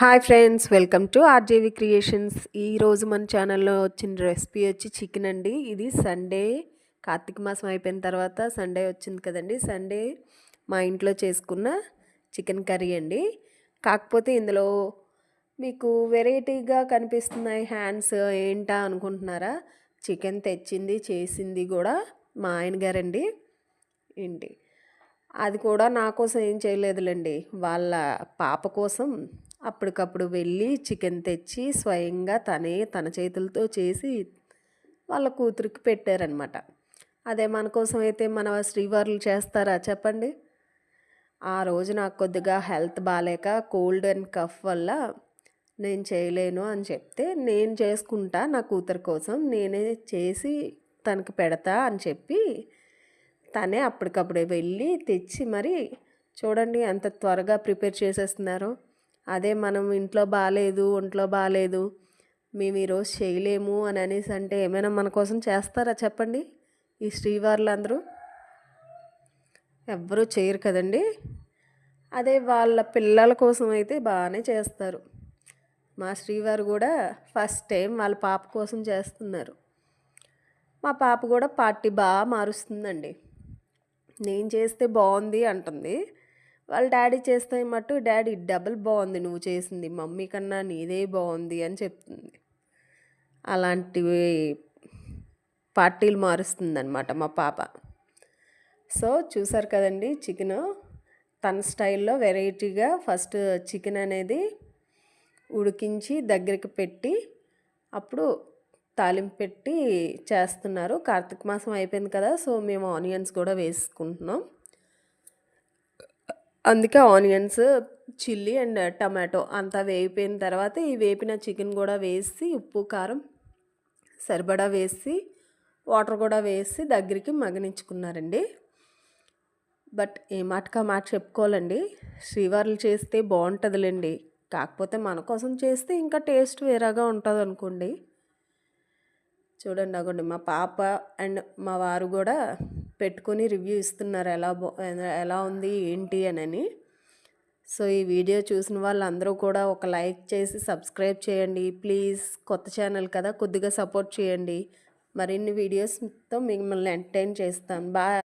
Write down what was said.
Hi friends welcome to RJV creations ఈరోజు మన ఛానల్లో వచ్చిన రెసిపీ వచ్చి చికెన్ అండి. ఇది సండే కార్తీక మాసం అయిపోయిన తర్వాత సండే వచ్చింది కదండి. సండే మా ఇంట్లో చేసుకున్న చికెన్ కర్రీ అండి. కాకపోతే ఇందులో మీకు వెరైటీగా కనిపిస్తున్నాయి హ్యాండ్స్ ఏంటా అనుకుంటున్నారా? చికెన్ తెచ్చింది చేసింది కూడా మా ఆయన గారండి. ఏంటి? అది కూడా నా కోసం ఏం చేయలేదులేండి. వాళ్ళ పాప కోసం అప్పటికప్పుడు వెళ్ళి చికెన్ తెచ్చి స్వయంగా తనే తన చేతులతో చేసి వాళ్ళ కూతురికి పెట్టారనమాట అదే మన కోసం అయితే మన శ్రీవారులు చేస్తారా చెప్పండి? ఆ రోజు నాకు కొద్దిగా హెల్త్ బాగాలేక కోల్డ్ అండ్ కఫ్ వల్ల నేను చేయలేను అని చెప్తే నేను చేసుకుంటా నా కూతురు కోసం నేనే చేసి తనకి పెడతా అని చెప్పి తనే అప్పటికప్పుడే వెళ్ళి తెచ్చి మరి చూడండి ఎంత త్వరగా ప్రిపేర్ చేసేస్తున్నారు. అదే మనం ఇంట్లో బాగాలేదు ఒంట్లో బాగాలేదు మేము ఈరోజు చేయలేము అని అనేసి అంటే ఏమైనా మన కోసం చేస్తారా చెప్పండి? ఈ శ్రీవారులు అందరూ ఎవ్వరూ చేయరు కదండి. అదే వాళ్ళ పిల్లల కోసం అయితే బాగానే చేస్తారు. మా శ్రీవారు కూడా ఫస్ట్ టైం వాళ్ళ పాప కోసం చేస్తున్నారు. మా పాప కూడా పార్టీ బాగా మారుస్తుందండి. నేను చేస్తే బాగుంది అంటుంది. వాళ్ళ డాడీ చేస్తే మట్టు డాడీ డబుల్ బాగుంది నువ్వు చేసింది మమ్మీ కన్నా నీదే బాగుంది అని చెప్తుంది. అలాంటివి పార్టీలు మారుస్తుందన్నమాట మా పాప. సో చూసారు కదండి చికెన్? తన స్టైల్లో వెరైటీగా ఫస్ట్ చికెన్ అనేది ఉడికించి దగ్గరికి పెట్టి అప్పుడు తాలింపు పెట్టి చేస్తున్నారు. కార్తీక మాసం అయిపోయింది కదా సో మేము ఆనియన్స్ కూడా వేసుకుంటున్నాం. అందుకే ఆనియన్స్ చిల్లీ అండ్ టమాటో అంతా వేగిపోయిన తర్వాత ఈ వేపిన చికెన్ కూడా వేసి ఉప్పు కారం సరిపడా వేసి వాటర్ కూడా వేసి దగ్గరికి మగనించుకున్నారండి బట్ ఏ మాటకా మాట చెప్పుకోవాలండి. శ్రీవారులు చేస్తే బాగుంటుందిలేండి. కాకపోతే మన కోసం చేస్తే ఇంకా టేస్ట్ వేరేగా ఉంటుంది అనుకోండి చూడండి అగోండి మా పాప అండ్ మా వారు కూడా పెట్టుకొని రివ్యూ ఇస్తున్నారు. ఎలా ఎలా ఉంది ఏంటి అని సో ఈ వీడియో చూసిన వాళ్ళందరూ కూడా ఒక లైక్ చేసి సబ్స్క్రైబ్ చేయండి. ప్లీజ్ కొత్త ఛానల్ కదా కొద్దిగా సపోర్ట్ చేయండి. మరిన్ని వీడియోస్తో మిమ్మల్ని ఎంటర్టైన్ చేస్తాను. బాయ్.